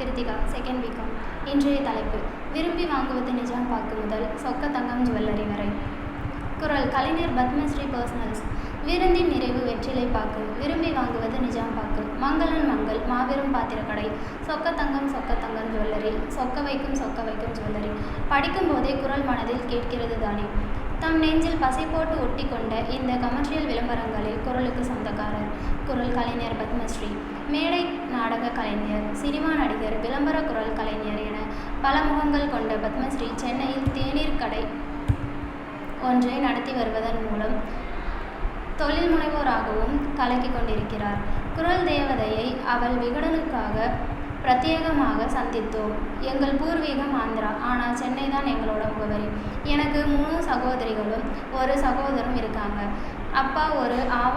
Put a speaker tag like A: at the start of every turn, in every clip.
A: Kiruthika second BCom இன்றைய தலைப்பு விரும்பி வாங்குவது நிஜாம் பாக்கு முதல் சொக்க தங்கம் ஜுவல்லரி வரை. குரல் கலைஞர் பத்மஸ்ரீ பர்சனல்ஸ். விருந்தின் நிறைவு வெற்றிலை பாக்கு. விரும்பி வாங்குவது நிஜாம் பாக்கு. மங்களன் மங்கள் மாபெரும் பாத்திரக்கடை. சொக்க தங்கம் சொக்க தங்கம் ஜுவல்லரி. சொக்க வைக்கும் சொக்க வைக்கும் ஜுவல்லரி. படிக்கும் போதே குரல் மனதில் கேட்கிறது தானே. தம் நெஞ்சில் பசை போட்டு ஒட்டி கொண்ட இந்த கமர்ஷியல் விளம்பரங்களில் குரலுக்கு சொந்தக்காரர். குரல் கலைஞர் பத்மஸ்ரீ மேடை நாடக கலைஞர் சினிமா நடிகர் விளம்பர குரல் கலைஞர் என பல முகங்கள் கொண்ட பத்மஸ்ரீ சென்னையில் தேநீர் கடை ஒன்றை நடத்தி வருவதன் மூலம் தொழில் முனைவோராகவும் கலக்கி கொண்டிருக்கிறார். குரல் தேவதையை அவள் விகடனுக்காக பிரத்யேகமாக சந்தித்தோம். எங்கள் பூர்வீகம் ஆந்திரா. ஆனால் சென்னை தான் எங்களோட முகவரி. எனக்கு மூணு சகோதரிகளும் ஒரு சகோதரும் இருக்காங்க. அப்பா ஒரு ஆவ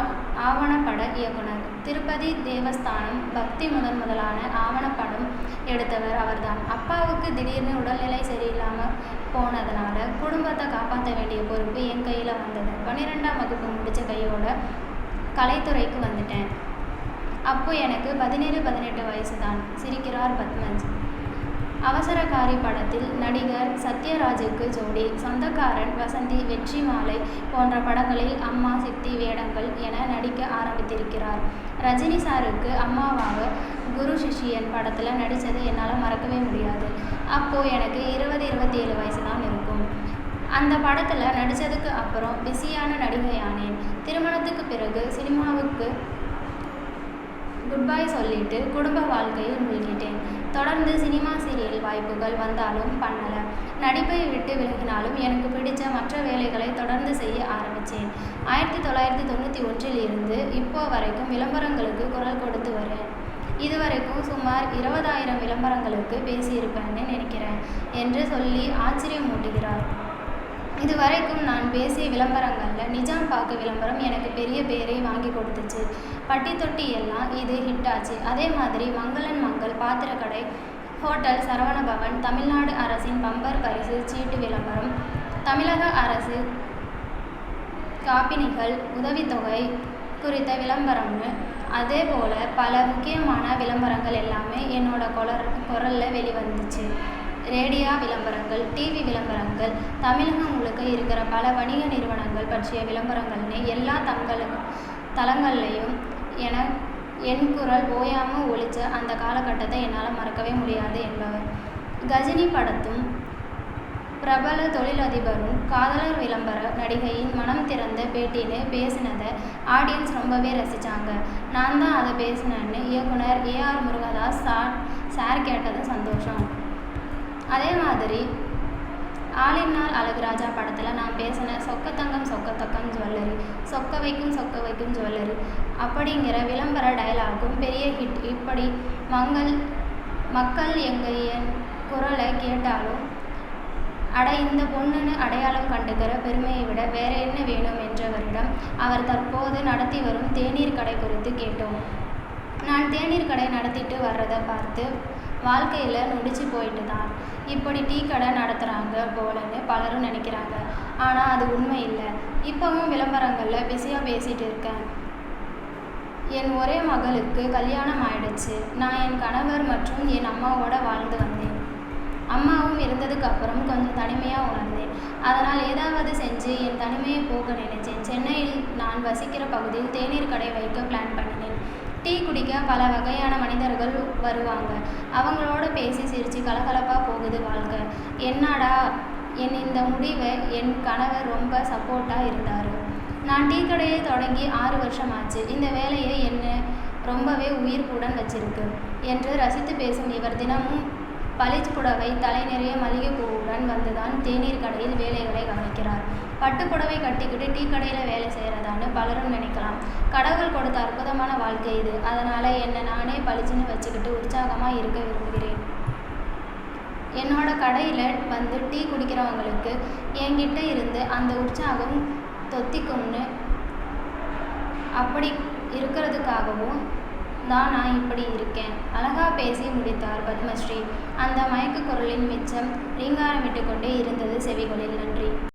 A: ஆவணப்பட இயக்குனர். திருப்பதி தேவஸ்தானம் பக்தி முதன் முதலான ஆவணப்படம் எடுத்தவர் அவர்தான். அப்பாவுக்கு திடீர்னு உடல்நிலை சரியில்லாமல் போனதுனால குடும்பத்தை காப்பாற்ற வேண்டிய பொறுப்பு என் கையில் வந்தது. பன்னிரெண்டாம் வகுப்பு முடித்த கையோட கலைத்துறைக்கு வந்துட்டேன். அப்போ எனக்கு பதினேழு பதினெட்டு வயசு தான் சிரிக்கிறார் பத்மஜ். அவசரகாரி படத்தில் நடிகர் சத்யராஜுக்கு ஜோடி சொந்தக்காரன் வசந்தி வெற்றி மாலை போன்ற படங்களில் அம்மா சித்தி வேடங்கள் என நடிக்க ஆரம்பித்திருக்கிறார். ரஜினி சாருக்கு அம்மாவாக குரு சிஷியன் படத்தில் நடித்தது என்னால் மறக்கவே முடியாது. அப்போது எனக்கு இருபது இருபத்தி ஏழு வயசு தான் இருக்கும். அந்த படத்தில் நடித்ததுக்கு அப்புறம் பிஸியான நடிகையானேன். திருமணத்துக்கு பிறகு சினிமாவுக்கு குட் பை சொல்லிட்டு குடும்ப வாழ்க்கையில் மூழ்கிட்டேன். தொடர்ந்து சினிமா சீரியல் வாய்ப்புகள் வந்தாலும் பண்ணலை. நடிப்பை விட்டு விலகினாலும் எனக்கு பிடித்த மற்ற வேலைகளை தொடர்ந்து செய்ய ஆரம்பித்தேன் ஆயிரத்தி தொள்ளாயிரத்தி தொண்ணூற்றி ஒன்றில் இருந்து இப்போ வரைக்கும் விளம்பரங்களுக்கு குரல் கொடுத்து வரேன். இதுவரைக்கும் சுமார் இருபதாயிரம் விளம்பரங்களுக்கு பேசியிருப்பேன்னு நினைக்கிறேன் என்று சொல்லி ஆச்சரியமூட்டுகிறார். இதுவரைக்கும் நான் பேசிய விளம்பரங்களில் நிஜாம் பாக்கு விளம்பரம் எனக்கு பெரிய பேரை வாங்கி கொடுத்துச்சு. பட்டி தொட்டி எல்லாம் இது ஹிட் ஆச்சு. அதே மாதிரி மங்களன் மங்கள் பாத்திரக்கடை ஹோட்டல் சரவணபவன் தமிழ்நாடு அரசின் பம்பர் பரிசு சீட்டு விளம்பரம் தமிழக அரசு காப்பினிகள் உதவித்தொகை குறித்த விளம்பரம்னு. அதே போல் பல முக்கியமான விளம்பரங்கள் எல்லாமே என்னோட குரல் குரலில் வெளிவந்துச்சு. ரேடியோ விளம்பரங்கள் டிவி விளம்பரங்கள் தமிழகம் முழுக்க இருக்கிற பல வணிக நிறுவனங்கள் பற்றிய விளம்பரங்கள்னு எல்லா தங்கள் தளங்கள்லையும் என என் குரல் ஓயாமல் ஒழிச்ச அந்த காலகட்டத்தை என்னால் மறக்கவே முடியாது என்பவர். கஜினி படத்தும் பிரபல தொழிலதிபரும் காதலர் விளம்பர நடிகையின் மனம் திறந்த பேட்டின்னு பேசினதை ஆடியன்ஸ் ரொம்பவே ரசித்தாங்க நான் தான் அதை பேசினேன்னு இயக்குனர் ஏஆர் முருகதாஸ் சார் சார் கேட்டது சந்தோஷம். அதே மாதிரி ஆளினால் அழகுராஜா படத்தில் நான் பேசின சொக்கத்தங்கம் சொக்கத்தக்கம் ஜுவல்லரி சொக்க வைக்கும் சொக்க வைக்கும் ஜுவல்லரி. அப்படிங்கிற விளம்பர டயலாகும் பெரிய ஹிட் இப்படி மங்கள் மக்கள் எங்கள் என் குரலை கேட்டாலும் அட இந்த பொண்ணுன்னு அடையாளம் கண்டுக்கிற பெருமையை விட வேற என்ன வேணும் என்றவரிடம் அவர் தற்போது நடத்தி வரும் தேநீர் கடை குறித்து கேட்டோம். நான் தேநீர் கடை நடத்திட்டு வர்றதை பார்த்து வாழ்க்கையில் நொடிச்சு போயிட்டு தான் இப்படி டீ கடை நடத்துகிறாங்க போலன்னு பலரும் நினைக்கிறாங்க. ஆனால் அது உண்மை இல்லை. இப்போவும் விளம்பரங்களில் பிஸியாக பேசிகிட்டு இருக்கேன். என் ஒரே மகளுக்கு கல்யாணம் ஆயிடுச்சு. நான் என் கணவர் மற்றும் என் அம்மாவோட வாழ்ந்து வந்தேன். அம்மாவும் இருந்ததுக்கு அப்புறம் கொஞ்சம் தனிமையாக உணர்ந்தேன். அதனால் ஏதாவது செஞ்சு என் தனிமையை போக நினைச்சேன். சென்னையில் நான் வசிக்கிற பகுதியில் தேநீர் கடை வைக்க பிளான் பண்ணினேன். டீ பல வகையான மனிதர்கள் வருவாங்க. அவங்களோட பேசி சிரித்து கலகலப்பாக போகுது வாழ்க்கை. என்னடா என் இந்த முடிவை என் கணவர் ரொம்ப சப்போர்ட்டாக இருந்தார். நான் டீ கடையை தொடங்கி ஆறு வருஷம் ஆச்சு இந்த வேலையை என்ன ரொம்பவே உயிர்ப்புடன் வச்சிருக்கு என்று ரசித்து பேசும் இவர் தினமும் பளிச் புடவை தலை நிறைய மல்லிகை பூவுடன் வந்துதான் தேநீர் கடையில் வேலைகளை கவனிக்கிறார். பட்டு புடவை கட்டிக்கிட்டு டீ கடையில் வேலை செய்கிறதான்னு பலரும் நினைக்கலாம். கடவுள் கொடுத்த அற்புதமான வாழ்க்கை இது. அதனால் என்னை நானே பளிச்சுன்னு வச்சுக்கிட்டு உற்சாகமாக இருக்க விரும்புகிறேன். என்னோட கடையில் வந்து டீ குடிக்கிறவங்களுக்கு என்கிட்ட இருந்து அந்த உற்சாகம் தொத்திக்கும்னு அப்படி இருக்கிறதுக்காகவும் தான் நான் இப்படி இருக்கேன். அழகா பேசி முடித்தார் பத்மஸ்ரீ. அந்த மயக்க குரலின் மிச்சம் ரீங்காரமிட்டு கொண்டே இருந்தது செவிகளில். நன்றி.